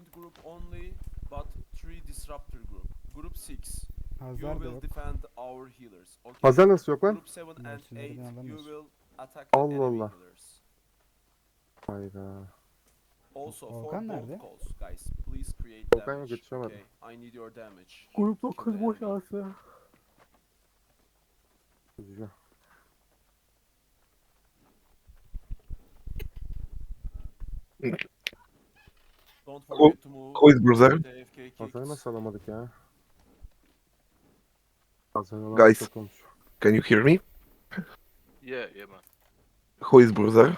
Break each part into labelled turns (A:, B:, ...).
A: point group only, but three disruptor group. Group six, you
B: Hazar da
A: will
B: yok.
A: defend our healers. Okay.
C: Hazar nasıl yok lan?
A: Group seven and
B: Mercenary'den
A: eight, you
B: alamıyorsun.
A: will attack the
C: Allah
A: enemy
C: Allah.
A: healers.
C: Hayda.
A: Also for
B: Volkan
A: both
B: nerede?
A: calls, guys, please create
C: Volkan yok,
A: damage.
C: yetişemedim.
A: Okay, I need your damage.
C: Grup
A: Kill the enemy.
C: aslında. Üzücü.
A: Don't
D: Who-
A: forget to move.
D: who is Bruiser?
A: with AFK kicks.
C: Nasıl alamadık ya? Hazar'ı alamadık
D: Guys.
C: çok olmuş.
D: Can you hear me?
E: Yeah, yeah, man.
D: Who is Bruiser?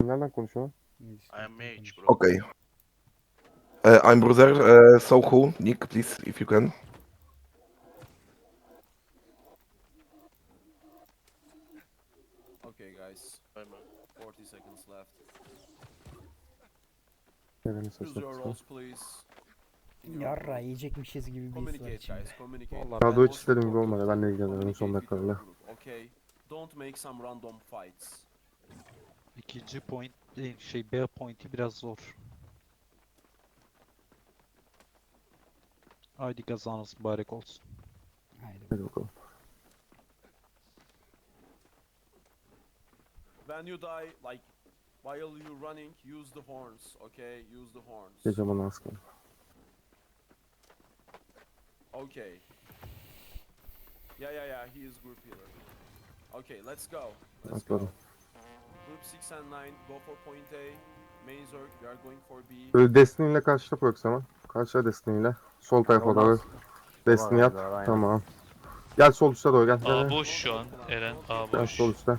C: Nereden konuşuyor?
E: I am mage, bro.
D: Okay. Uh, I'm Bruiser. Uh, so who? Nick, please, if you can.
A: Okay, guys,
E: Bye, man.
A: 40 seconds left. Please. In your
B: Yarra yiyecekmişiz gibi bir his var içimde. Vallahi
C: da hiç istediğim gibi olmadı. Ben de ilgilenirim son dakikalarla.
A: Okay. Don't make some random fights.
F: İkinci point değil, şey B point'i biraz zor. Haydi kazanız mübarek olsun.
B: Haydi.
C: Hadi bakalım.
A: When you die, like while you running, use the horns. Okay, use the horns.
C: Gece bana az kaldı.
A: Okay. Yeah, yeah, yeah. He is group healer. Okay, let's go. Let's go.
C: Atladım.
A: Group 6 and 9, go for point A. Main Zerg, we are going for B.
C: Böyle Destiny ile karşıla Proxima. Karşıla Destiny ile. Sol tarafa doğru. Destiny yap. Tamam. Gel sol üstte doğru gel.
G: A
C: Gel,
G: boş şu an Eren A
C: gel
G: boş.
C: sol üstte.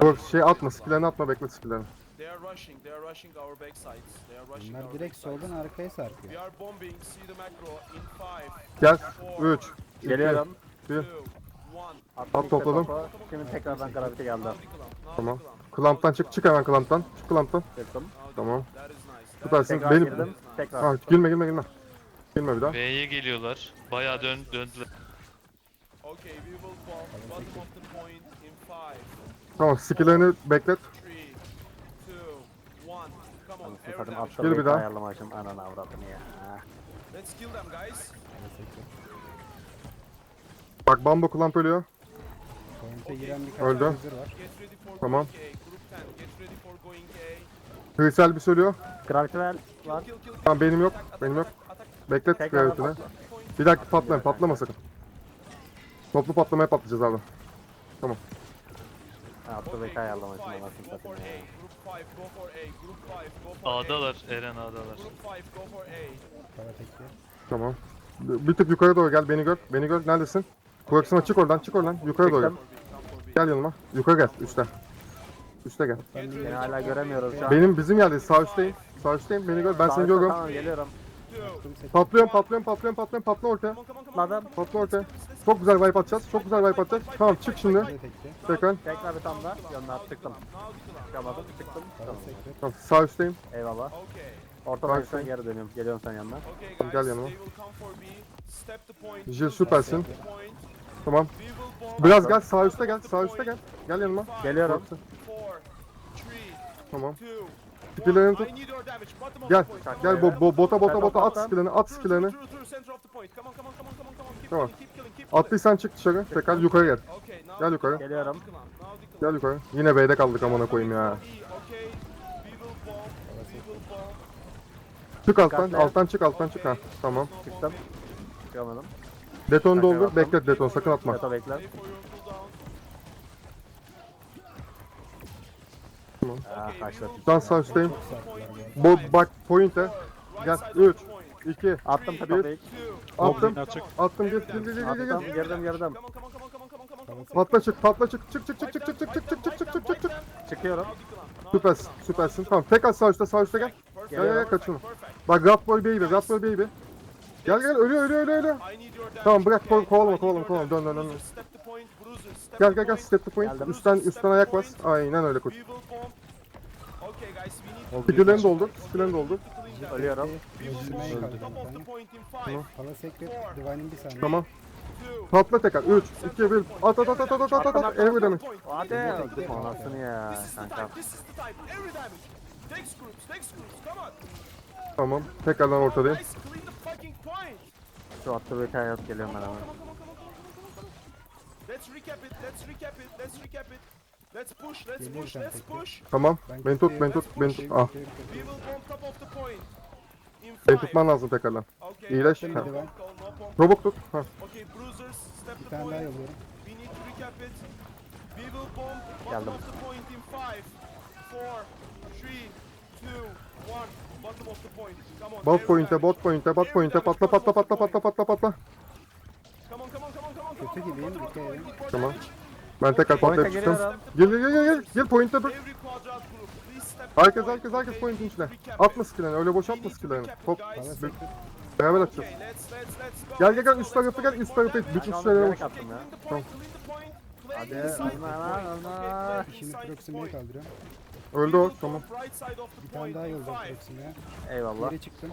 C: Prox şey atma skillerini atma bekle skillerini.
A: They are rushing, they are rushing our backsides. They are rushing
B: Bunlar
A: our
B: direkt
A: backsides.
B: soldan arkaya
A: We
B: sarkıyor.
A: are bombing, see the macro in 5,
C: Gel.
A: 4,
C: 3.
H: Geliyorum.
A: 2, 1.
C: At topladım.
H: Şimdi tekrardan gravity geldi.
C: Tamam. Klamptan çık çık hemen klamptan. Çık klamptan.
H: Çıktım.
C: Tamam.
A: That is nice. That
C: Süpersin.
H: Tekrar
C: Benim.
H: girdim. Tekrar
C: Ha, girme girme girme. Girme bir daha.
G: B'ye geliyorlar. Bayağı dön döndüler.
A: Okay, we will bomb bottom of the point in 5,
C: Tamam skillerini beklet.
A: 3, 2, 1. Come on,
H: Anasını
A: every
H: satayım
A: damage.
H: atla
C: Gir bir daha.
H: ayarlamışım ananı avradını ya.
A: Let's kill them, guys.
C: Bak Bambo klamp ölüyor.
B: Point'e giren birkaç
C: Öldü.
B: user var.
A: Get ready for
C: Tamam.
A: going A. Group 10, get ready for going A.
C: Krisel bir söylüyor.
H: Gravity ver var.
A: Kill, kill, kill.
C: Tamam benim yok. Benim yok. Beklet
H: Tekrar
C: gravity'ni.
H: atla.
C: Bir dakika patlayın. Patlama sakın. Toplu patlamaya patlayacağız abi.
A: Tamam.
H: Ha,
A: Abdullah
H: Bey
A: ayarlamasın
H: anasını satayım ya.
G: A'dalar Eren A'dalar.
B: Sana tekli.
C: Tamam. Bir tık yukarı doğru gel beni gör. Beni gör. Neredesin? Kulaksana çık oradan çık oradan. Yukarı doğru gel. Gel yanıma. Yukarı gel. Üste. Üste gel.
B: Beni
H: hala göremiyoruz şu an.
C: Benim bizim yerdeyiz. Sağ üstteyim. Sağ üstteyim. Beni gör. Ben seni görüyorum.
H: Tamam geliyorum.
C: Patlıyorum patlıyorum patlıyorum patlıyorum. Patla ortaya.
A: Adam.
C: Patla ortaya. Çok güzel wipe atacağız. Çok güzel wipe atacağız. Tamam çık şimdi. Tekrar.
H: Tekrar bir tam da yanına
A: tıktım.
H: Çıkamadım
B: tıktım.
H: Tamam.
C: tamam sağ üstteyim.
H: Eyvallah. Orta
C: baştan
H: geri dönüyorum. Geliyorum sen yanına.
C: Gel yanıma. Jill süpersin. Tamam. Biraz gel sağ üstte gel. Sağ üstte gel. Gel yanıma.
H: Geliyorum.
C: Tamam.
A: Skill'lerini
C: tut. Gel, gel bo bo bota bota bota at skill'ini, at
A: skill'ini.
C: Tamam. Attıysan çık dışarı, tekrar yukarı gel. Gel yukarı.
H: Geliyorum.
C: Gel yukarı. Yine B'de kaldık amına koyayım ya. Çık alttan, alttan çık, alttan çık ha. Tamam.
H: Çıktım. Çıkamadım.
C: Deton doldur, bekle deton sakın atma.
A: Deton
C: bekle.
H: Ah
A: Okay, we
H: kaçtı.
C: Ben sağ üstteyim.
A: five,
C: bak point'e. Gel.
A: side of
C: 3,
A: the point.
C: 2,
H: Attım
A: two,
C: attım.
F: Açık.
C: Attım. Gel gel gel gel
H: Attım.
C: gel.
A: Come on.
C: Patla çık. Patla çık. Çık çık çık çık çık çık çık çık çık çık çık çık çık.
H: Çıkıyorum.
C: Süpersin. Süpersin. Tamam. Tekrar sağ üstte. Sağ üstte gel. Gel gel gel kaçırma. Bak Ratboy baby. Ratboy baby. Gel gel ölüyor ölüyor ölüyor ölüyor. Tamam bırak ko- kovalama kovalama kovalama dön dön dön. Gel gel gel step the point. Üstten üstten ayak bas. Aynen öyle koç. Gülen doldur. Gülen doldur.
A: Ali Arap.
C: Tamam.
B: Pala Secret, Divine'in bir saniye.
C: Tamam. Patla tekrar. 3, 2, 1. At at at at at at at at. Every damage.
H: Hadi. Anasını ya. Kanka.
C: Tamam. Tekrardan ortadayım.
H: Şu attı ve kaynak geliyorum ben hemen.
A: Let's recap it, let's recap it, let's recap it. Let's push, let's
B: Geliyor
A: push,
B: bir tane
A: let's
B: tekrar.
A: push.
C: Tamam. Beni tut, beni tut, beni tut. Ah.
A: We will bomb top of the point. In
C: Beni
A: five.
C: tutman lazım tekrardan.
A: Okay,
C: İyileş. Ha.
A: no bomb.
C: Robok tut. Ha.
A: Okay, bruisers, step
B: Bir
A: the
B: tane daha
A: point.
B: yolluyorum.
A: We need to recap it. We will bomb bottom
H: Geldim.
A: of the point in five, four, three, two, one. Bottom of the point. Come on.
C: Bot
A: air
C: point'e,
A: damage.
C: bot point'e, bot point'e.
A: damage,
C: Patla,
A: bottom
C: patla,
A: of the
C: patla, patla,
A: point.
C: patla, patla.
A: Come on, come on, come on, come on, come on,
B: Kötü
A: come on.
B: gibiyim,
A: Bottom of the
B: dikkat
A: point,
B: edin.
A: more
C: Tamam.
A: damage.
C: Ben tekrar patlayıp
H: geliyorum.
C: çıkacağım. Gel, gel, gel, gel. Gel point'e dur. Herkes, herkes, herkes point'in içine. Atma
A: it.
C: skillerini, öyle boş atma
A: it,
C: Hop,
B: sektir.
C: beraber atacağız. Gel, gel, gel, üst
A: go,
C: gel, üst tarafı,
A: damage.
C: bütün
H: attım ya.
A: Clean the
C: Tamam.
H: Hadi.
A: Okay, play
B: Şimdi
A: point.
B: kaldırıyorum.
C: Öldü o, tamam.
B: Bir tane daha
A: five.
B: proxima'ya.
H: Eyvallah.
B: Geri çıktım.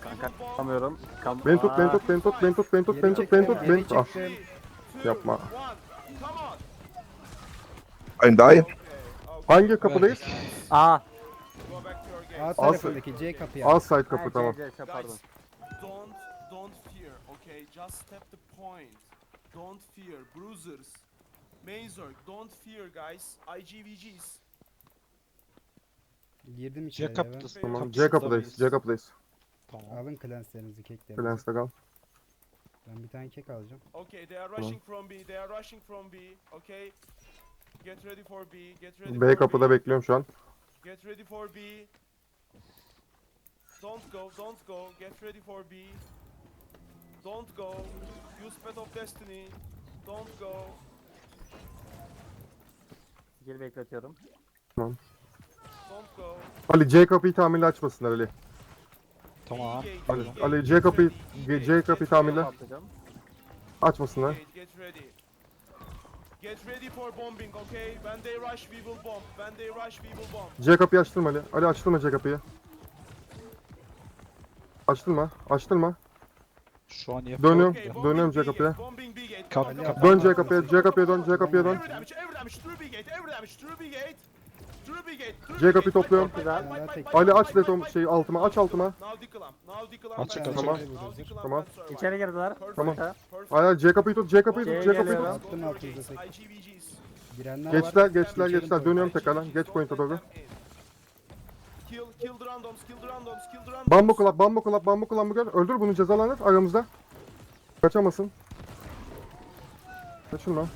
H: Kanka tutamıyorum. Kam
C: Beni tut, beni tut, beni tut, beni tut, beni tut, beni tut, beni tut, beni tut. Ah. Yapma.
A: Okay, okay.
C: Hangi kapıdayız?
A: Game.
B: A tarafındaki C kapıya.
C: A side kapı
H: C,
C: tamam.
H: C, C, pardon.
A: Don't don't fear, okay? Just step the point. Don't fear, bruisers. Mazerk, don't fear, guys. IGVGs.
B: Girdim
F: C
B: içeriye ben.
F: kapıda.
C: Tamam. C kapıdayız, C kapıdayız.
F: Tamam.
B: Alın clanslerinizi, keklerinizi.
C: Lens'te kal.
B: Ben bir tane kek alacağım.
A: Okay, they are rushing from B. They are rushing from B. Okay. Get ready for B. Get ready
C: B
A: for
C: kapıda
A: B.
C: bekliyorum şu an.
A: Get ready for B. Don't go, don't go. Get ready for B. Don't go. Use Path of Destiny. Don't go.
H: Geri bekletiyorum.
A: Don't go.
C: Ali C kapıyı tamirle açmasınlar Ali.
F: Tamam.
C: Ali, Ali C kapıyı, C kapıyı tamirle açmasınlar.
A: Get ready. Get ready for bombing, okay? When they rush, we will bomb. When they rush, we will bomb.
C: C kapıyı açtırma Ali. Ali açtırma C kapıyı. Açtırma, açtırma.
F: Şu an yapıyorum.
C: Dönüyorum,
A: Okay, bombing
C: dönüyorum C
A: B-gate,
C: kapıya.
A: Bombing B-gate.
F: Kap-
A: Come on,
F: kap-
A: come on.
C: Dön C kapıya, C kapıya dön, C kapıya dön.
A: Every damage, every damage, through B-gate, every damage, through B-gate. Through B-gate.
C: topluyorum. Ali aç şeyi
A: fight.
C: altıma, aç altıma.
A: Back.
F: açık.
C: Tamam. Tamam.
H: İçeri girdiler.
C: Tamam. C kapıyı tut, kapıyı tut,
H: geliyorum.
C: tut.
B: Attım altınıza. Girenler
C: Geçler, geçler, geçler.
B: point.
C: Dönüyorum tekrardan. Geç point'e doğru.
A: Kill, kill the randoms, kill the randoms, kill the randoms.
C: Bambu kulak, bambu kulak, bambu kulak mı gör? Öldür bunu cezalanır aramızda. Kaçamasın. Kaçırma.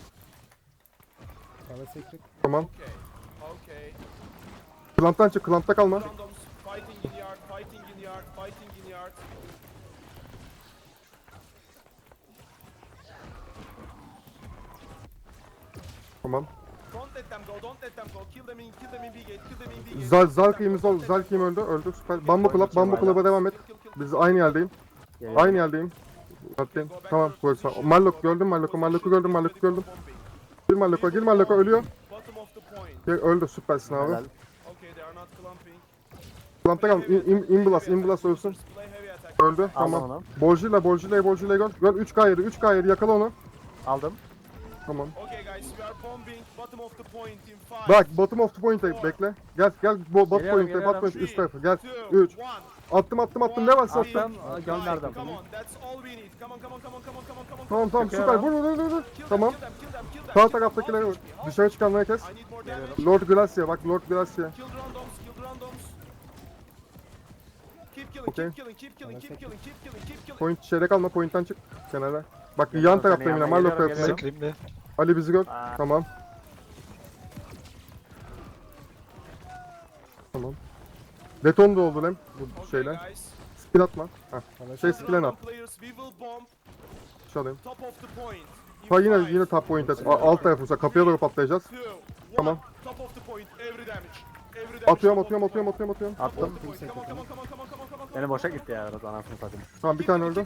B: Hava sektir.
C: Tamam.
A: Okay.
C: Klamptan çık, klampta kalma.
A: Randoms, fighting in yard, fighting in yard, fighting in yard.
C: Tamam.
A: Don't let them go, don't let them go. Kill them in, kill them in B-gate, kill them in B-gate.
C: Zal,
A: go,
C: ol,
A: go.
C: öldü, öldü süper. Bambu kulak, bambu kulaba devam et. Biz aynı yerdeyim. Aynı yerdeyim. Zaten tamam burası. Mallok gördüm, Mallok'u, Mallok'u gördüm, Mallok'u gördüm. Gir Mallok'a, gir Mallok'a ölüyor.
A: Bottom of the point.
C: Gir, öldü süpersin abi.
H: Helal.
A: Are not clumping.
C: Klampta kal, in, in, imblas, imblas ölsün.
A: Play heavy attack.
C: Öldü,
H: Aldım
C: tamam.
H: onu.
C: Borjila'yı, Borjila'yı gör. Gör 3K yedi, 3K yedi, yakala onu.
H: Aldım.
C: Tamam.
A: Okay guys, we are bombing bottom of the point in 5.
C: Bak, bottom of the point'e bekle. Gel, gel, bo, bot
H: Geliyorum,
C: point'e, bot
H: geliyorum.
C: point üst tarafı. Gel,
A: 2,
C: 3.
A: 1.
C: Attım, attım, attım. Ne varsa attım.
H: Attım. aa, Gönderdim.
A: Come on, that's all we need. Come on, come on, come on, come on, come on, come on.
C: Tamam, tamam, süper.
H: Çekiyorum.
C: Vur, vur, vur, vur.
A: Kill them,
C: Tamam.
A: kill them, kill them, kill them,
C: Sağ
A: kill them.
C: taraftakileri vur. Dışarı çıkanları kes.
A: I need more damage.
C: Lord Glacia, bak Lord Glacia.
A: Kill randoms, kill the randoms.
C: Okay.
A: keep killing, keep killing, keep killing, keep killing, keep killing.
C: Point şeyde kalma, point'ten çık. Kenara. Bak
H: Geliyorum,
C: yan taraftayım
H: seni
C: yine,
H: yanına geliyorum,
C: tarafındayım.
F: Scream'le.
C: Ali bizi gör.
H: Aa.
C: Tamam. Tamam. Beton da oldu lan bu
A: Okay
C: şeyler.
A: guys.
C: Spin atma. Heh, şey spin at.
A: Players, we will bomb
C: Şu alayım.
A: top of the point. in
C: Ha yine
A: five,
C: yine top point at. A- Alt tarafımıza kapıya doğru patlayacağız.
A: two,
C: Tamam.
A: Top of the point, every damage. Every damage.
C: Atıyorum
A: top of
C: atıyorum
A: the
C: atıyorum
A: point.
C: atıyorum atıyorum.
A: Top
H: Attım.
A: of the point. Come on, come on, come on, come on, come on,
H: boşa gitti ya biraz anasını satayım.
C: Tamam bir tane öldü.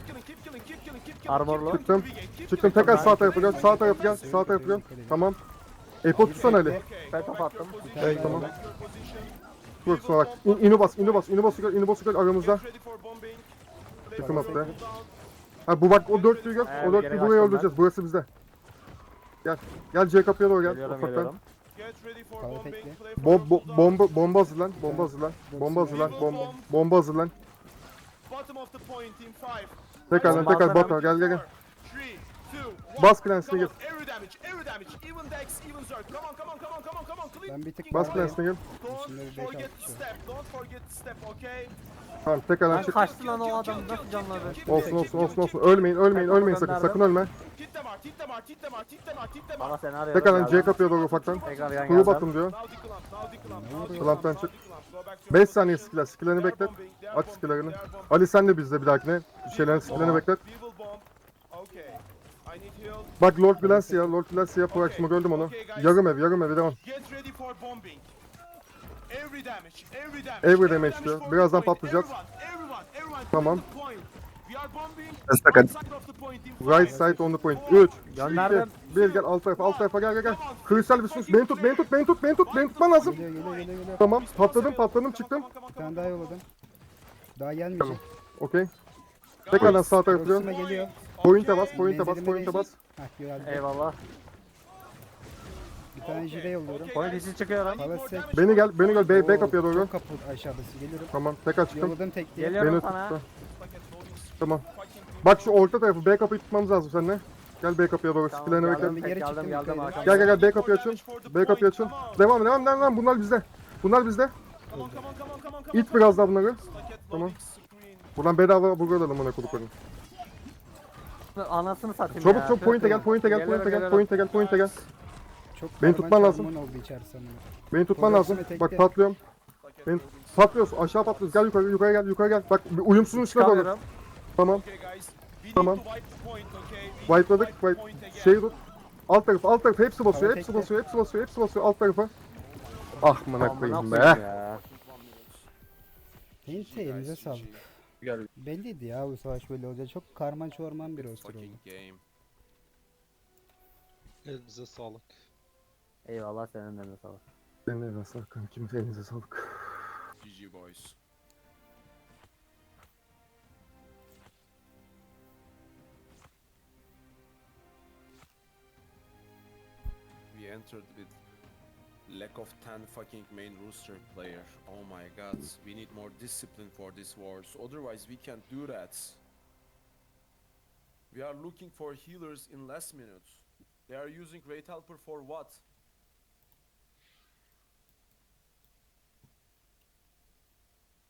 H: Armorlu.
C: Çıktım. Çıktım tekrar sağ tarafı gel. Sağ tarafı gel. Sağ tarafı gel. Tamam. Epo tutsana Ali.
H: Ben top attım.
A: go
C: tamam. Dur sonra bak. İn, inu bas, inu bas, inu bas, inu bas gör aramızda. Attı.
A: cooldown.
C: Ha bu bak o dörtlüyü gör.
H: Evet,
C: O dörtlüyü buraya öldüreceğiz. Burası bizde. Gel. Gel C kapıya doğru gel.
H: Geliyorum
C: Ufaktan.
H: geliyorum.
A: Get Get ready for
B: Kala
A: bombing.
B: tekle.
A: Play for
C: Bo
A: your
C: bo
A: cooldown.
C: bomba bomba hazırlan. Bomba hazırlan. Bomba hazırlan. Bomba bomba hazırlan.
A: Bottom of the point in five.
C: Tekrardan
H: Bomba
C: tekrar
H: hazırlan.
C: bot gel gel gel.
A: Three, two, one.
C: Bas Clans'ine
A: Come
C: gir.
A: on, Every damage, every damage. Even Dex, even Zerg. Come on, come on, come on, come on, come on. Clean.
B: Ben bir tık
C: Bas. Clans'ine gel.
A: Don't
B: İçinde bir beş
A: forget
B: altı
A: to
B: var.
A: step. Don't forget to step, okay?
C: Tamam tekrardan
H: Ben
C: çık.
H: kaçtı lan o adam nasıl canladı?
C: Olsun olsun olsun olsun. Ölmeyin ölmeyin ölmeyin sakın sakın ölme.
A: Hit them hard, hit them hard, hit them hard, hit them hard, hit them
H: Bana seni arıyorum.
C: Tekrardan C
H: geldim.
C: kapıya doğru ufaktan.
H: Tekrar yan
C: Kuru
H: geldim.
C: batın diyor.
A: Now
C: çık. 5
A: your
C: saniye skiller. Skillerini beklet. Aç skillerini. Ali sen de bizde bir dahakine. Şeylerin
A: We will
C: skillerini beklet. Bak Lord Glacia, Lord Glacia Proxima gördüm onu. Yarım ev, yarım ev devam.
A: Every damage, every damage.
C: Every damage diyor. Birazdan
A: everyone.
C: Tamam.
D: Second.
C: Right side on the point. 3, 2,
H: Gönderdim.
C: 1 gel alt tarafa, alt tarafa gel gel gel. Kristal bir sus. Beni tut, beni tut, beni tut, beni tut, beni tutman lazım.
B: Geliyor geliyor geliyor geliyor.
C: Tamam, patladım, patladım, çıktım.
B: Bir tane daha yolladım. Daha gelmeyecek.
C: Okey. Tekrardan sağ tarafa dön.
B: geliyor.
C: Point'e bas, point'e bas, point'e bas.
B: Hah geldi.
H: Eyvallah.
B: Bir tane jide yolluyorum.
H: Point için çıkıyorum.
B: Kala sek.
C: Beni gel, beni gel, B, B kapıya doğru.
B: Çok kapı aşağıdası geliyorum.
C: Tamam, tekrar çıktım.
B: Yolladım tek diye.
H: Geliyorum
C: Beni
H: sana.
C: tuttu. Tamam. Bak şu orta tarafı B kapıyı tutmamız lazım seninle. Gel B kapıya doğru,
H: Tamam,
C: skillerini
H: geldim,
C: bekle.
B: Geri
H: geldim,
B: çıktım.
C: Gel gel gel B kapıyı açın. B kapıyı açın. Devam devam devam devam. Bunlar bizde. Bunlar bizde. İt biraz daha bunları. Tamam. Buradan bedava burger alalım ona koduklarını.
H: Anasını satayım
C: Çabuk
H: ya.
C: çabuk point'e gel, point'e gel, point'e gel, point'e gel, point'e gel.
B: Çok
C: Beni tutman lazım.
B: oldu.
C: Beni tutman lazım. Bak patlıyorum.
A: Screen.
C: Patlıyorsun. Aşağı patlıyorsun. Gel yukarı, yukarı gel, yukarı gel. Bak uyumsuzun üstüne doğru. Tamam. Tamam. Wipe'ladık.
A: wipe.
C: Şey tut. Alt tarafı, alt tarafı hepsi basıyor, hepsi basıyor, hepsi basıyor, hepsi basıyor alt tarafa. Ah mına
H: Amına
C: koyayım be.
H: ya.
B: Neyse elinize sağlık. Belliydi ya bu savaş böyle olacak. Çok karman çorman bir roster oldu.
A: Fucking game.
F: Elinize sağlık.
H: Eyvallah senin de sağ ol.
C: Elinize sağlık kankim, elinize sağlık.
A: GG boys. Entered with lack of 10 fucking main rooster player. Oh my god, we need more discipline for this wars. Otherwise we can't do that. We are looking for healers in last minute. They are using Great Helper for what?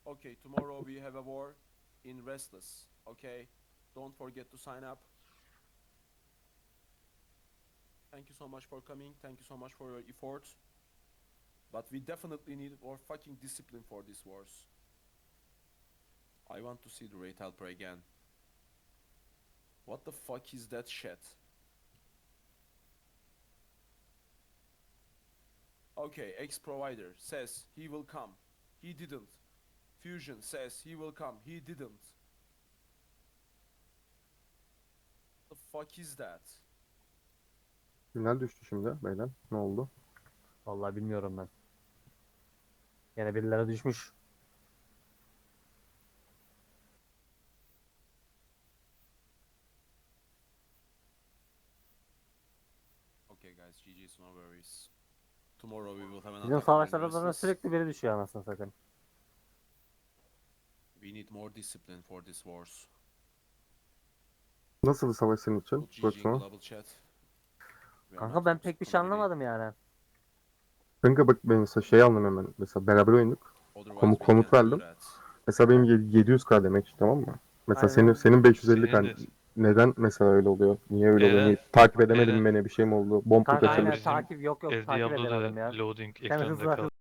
A: Okay, tomorrow we have a war in Restless. Okay, don't forget to sign up. Thank you so much for coming. Thank you so much for your efforts. But we definitely need more fucking discipline for these wars. I want to see the Great Helper again. What the fuck is that shit? Okay, ex-provider says he will come. He didn't. Fusion says he will come. He didn't. The fuck is that?
C: Kimler düştü şimdi beyler? Ne oldu?
H: Vallahi bilmiyorum ben. Yine birileri düşmüş.
A: Okay guys, GG's no worries. Tomorrow we will have another
H: Bizim savaşlarda da sürekli biri düşüyor anasını satayım.
A: We need more discipline for this wars.
C: Nasıl bir savaş senin için?
A: GG global chat.
H: Kanka ben pek bir şey anlamadım yani.
C: Kanka bak ben mesela şey anlamıyorum ben. Mesela beraber oynadık. Komut- komut verdim. Mesela benim ye- 700k demek tamam mı? Mesela
H: Aynen.
C: senin senin 550k
G: Senindir.
C: neden mesela öyle oluyor? Niye öyle oluyor? Niye- Takip edemedim mi beni bir şey mi oldu? Bomb
H: Kanka aynen takip yok yok
G: El
H: takip edemedim ya.
G: loading
H: Sen
G: ekranda
H: hızlı
G: kaldı.